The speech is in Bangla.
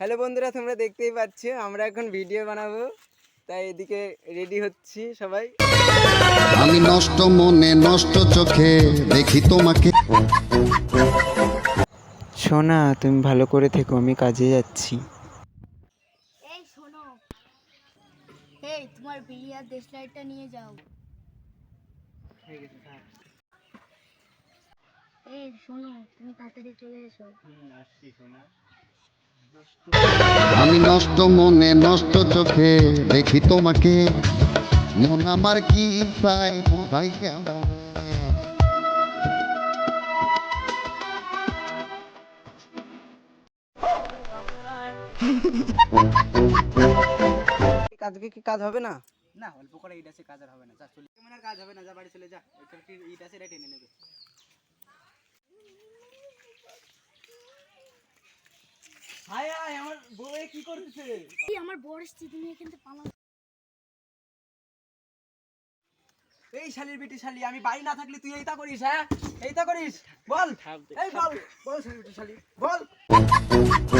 হ্যালো বন্ধুরা তোমরা দেখতেই পাচ্ছ আমরা এখন ভিডিও বানাবো। তাই এদিকে রেডি হচ্ছি সবাই। আমি নষ্ট মনে নষ্ট চোখে দেখি তোমাকে। সোনা তুমি ভালো করে থেকো আমি কাজে যাচ্ছি। এই শোনো। এই তোমার বিরিয়ার দেশলাইটটা নিয়ে যাও। এই শোনো তুমি তাড়াতাড়ি চলে এসো। আমি নষ্ট মনে নষ্ট চোখে দেখি তোমাকে। মন আমার কি ভাই কেমন? কি কাজ হবে না? না অল্প করে ইট আছে কাজ আর হবে না। যা চলে কাজ হবে না যা বাড়ি চলে যা। ওইখানে ইট আছে এটা টেনে নেবে। হাই আমার বউ কি করতেছে এই আমার বড় এখান থেকে এই শালির বেটি শালি আমি বাড়ি না থাকলে তুই এইটা করিস হ্যাঁ? এইটা করিস? বল। এই বল বল শালির বেটি শালি বল।